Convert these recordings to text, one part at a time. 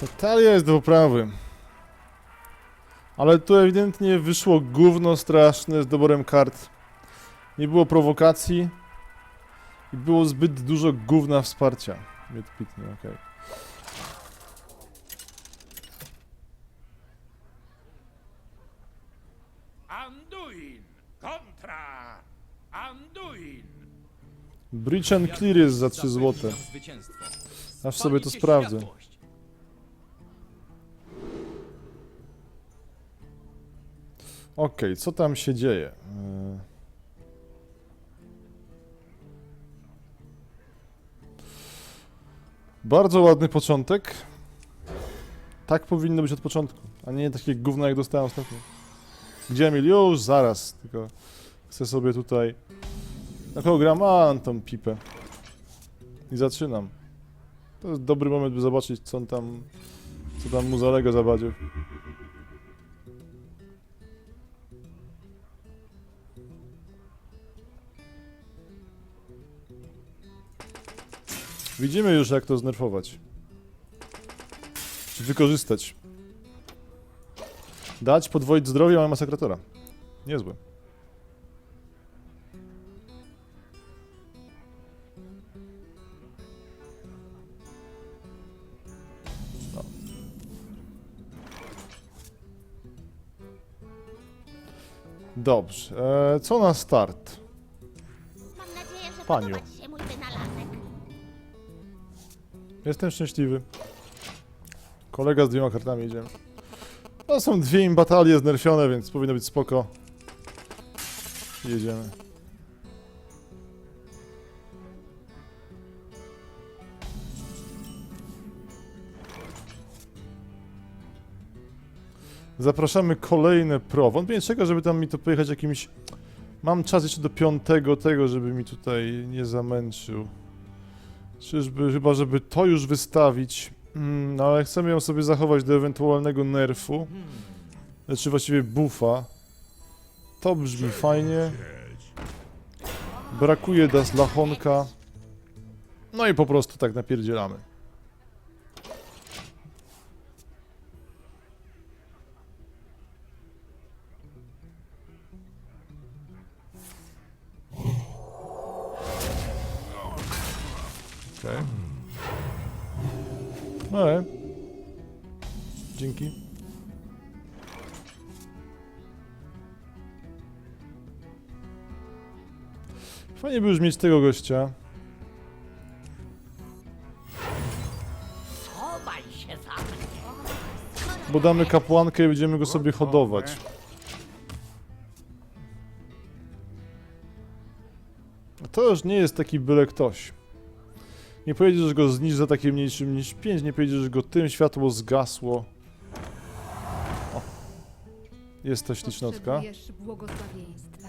Ta talia jest do poprawy. Ale tu ewidentnie wyszło gówno straszne z doborem kart. Nie było prowokacji. I było zbyt dużo gówna wsparcia. Wytpitnie, okej. Anduin Breach and Clear jest za 3 złote. Zwycięstwo. Aż sobie to sprawdzę. Okej, co tam się dzieje? Yy. Bardzo ładny początek. Tak powinno być od początku, a nie takie gówno jak dostałem ostatnio. Gdzie Emil? Już, zaraz, tylko chcę sobie tutaj... Na kogo gram? A, tą pipę. I zaczynam. To jest dobry moment, by zobaczyć, co on tam... Co tam mu zalega za badziew. Widzimy już, jak to znerfować. Czy wykorzystać. Dać, podwoić zdrowie, mamy masakratora. Niezłe. No. Dobrze. E, co na start? Mam nadzieję, że Paniu. podoba ci się mój wynalazek. Jestem szczęśliwy. Kolega z dwiema kartami idziemy. No są dwie im batalie znerfione, więc powinno być spoko. Jedziemy. Zapraszamy kolejne pro. Wątpię czego, żeby tam mi to pojechać jakimś... Mam czas jeszcze do piątego tego, żeby mi tutaj nie zamęczył. Czyżby, chyba żeby to już wystawić, mm, no ale chcemy ją sobie zachować do ewentualnego nerfu, znaczy właściwie buffa. To brzmi fajnie. Brakuje das lachonka. No i po prostu tak napierdzielamy. No. Dzięki. Fajnie by już mieć tego gościa. Bo damy kapłankę i będziemy go sobie hodować. A To już nie jest taki byle ktoś. Nie powiedziesz, że go znisz za takie mniejszym niż 5, nie powiedziesz, że go tym światło zgasło. O. Jest to ślicznotka. Potrzebujesz błogosławieństwa?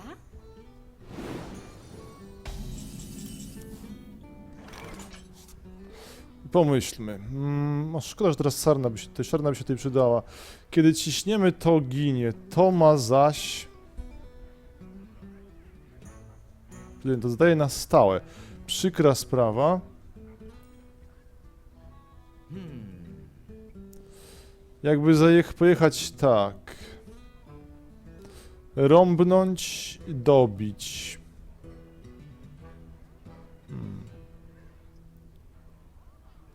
Pomyślmy. Mm, o, szkoda, że teraz sarna by się, to sarna by się tutaj przydała. Kiedy ciśniemy, to ginie. To ma zaś... Czyli To zdaje na stałe. Przykra sprawa. Jakby zajech, pojechać tak. Rąbnąć, dobić. Hmm.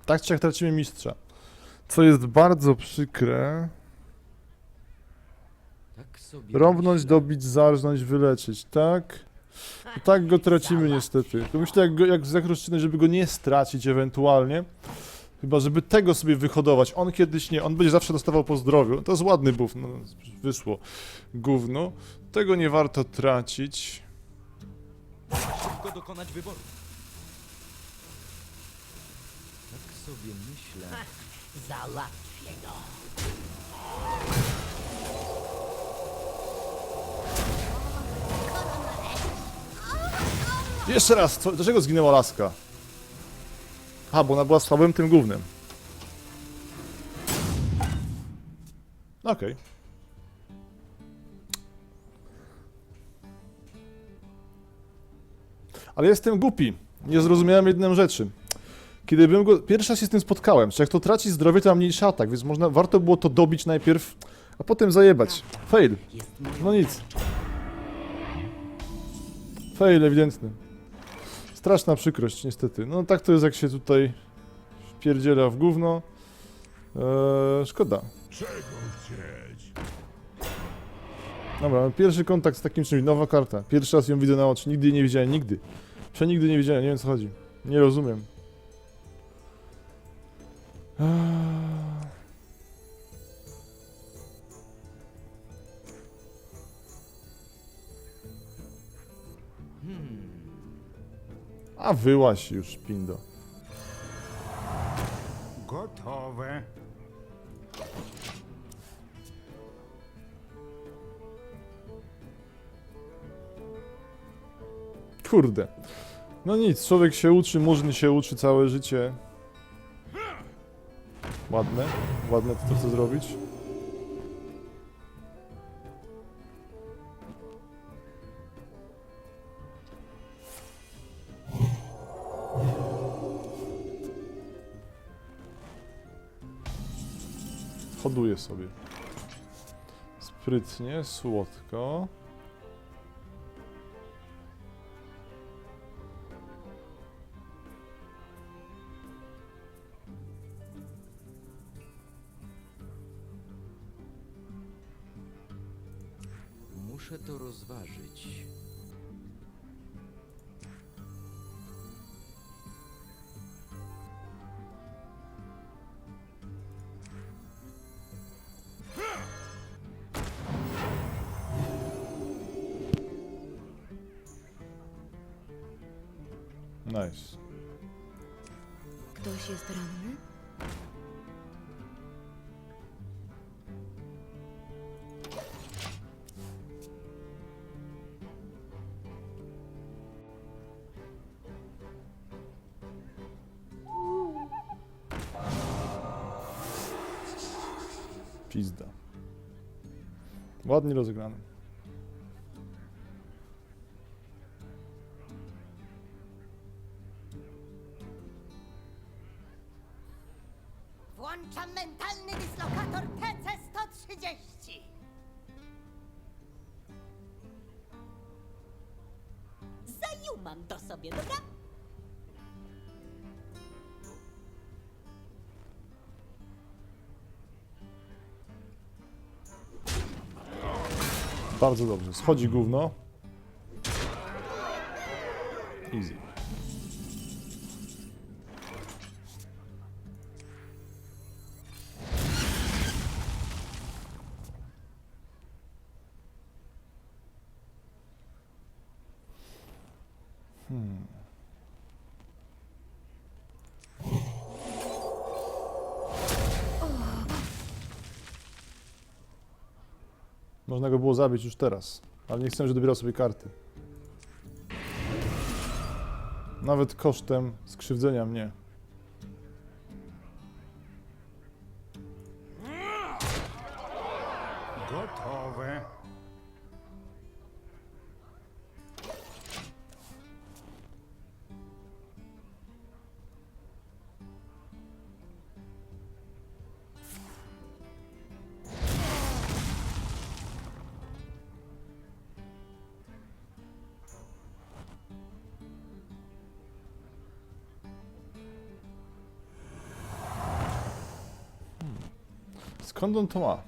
Tak czy jak tracimy mistrza. Co jest bardzo przykre. Tak sobie Rąbnąć, myślę. dobić, zarżnąć, wyleczyć, tak? To tak go tracimy niestety. To myślę, jak, go, jak jak rozczynać, żeby go nie stracić ewentualnie. Chyba, żeby tego sobie wyhodować. On kiedyś nie, on będzie zawsze dostawał po zdrowiu. To jest ładny buff, no, wyszło gówno. Tego nie warto tracić. Szybko dokonać wyboru. Tak sobie myślę. Załatwię go. Jeszcze raz, co, dlaczego zginęła laska? A, bo ona była słabym tym głównym. Okej. Ale jestem głupi. Nie zrozumiałem jednej rzeczy. Kiedy bym go pierwszy raz się z tym spotkałem, że jak to traci zdrowie, to ma mniejszy atak, więc można, warto było to dobić najpierw, a potem zajebać. Fail. No nic. Fail ewidentny. Straszna przykrość, niestety. No tak to jest, jak się tutaj wpierdziela w gówno. Eee, szkoda. Czego chcieć? Dobra, pierwszy kontakt z takim czymś, nowa karta. Pierwszy raz ją widzę na oczy, nigdy jej nie widziałem, nigdy. Przenigdy nie widziałem, nie wiem co chodzi. Nie rozumiem. Eee. A wyłaś już, Pindo. Gotowe. Kurde. No nic, człowiek się uczy, murzyn się uczy całe życie. Ładne, ładne to, co chce zrobić. Hoduję sobie. Sprytnie, słodko. Muszę to rozważyć. Nice. Ktoś jest ranny? Pizda. Ładnie rozegrany. Sobie, dobra? Bardzo dobrze. Schodzi gówno. Można go było zabić już teraz, ale nie chcę, żeby dobierał sobie karty. Nawet kosztem skrzywdzenia mnie. Skąd on to ma?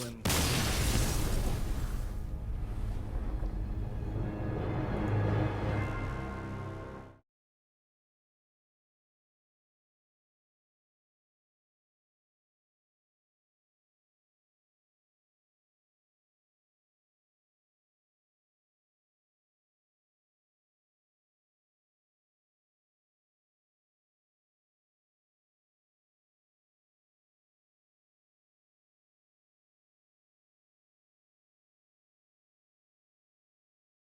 Island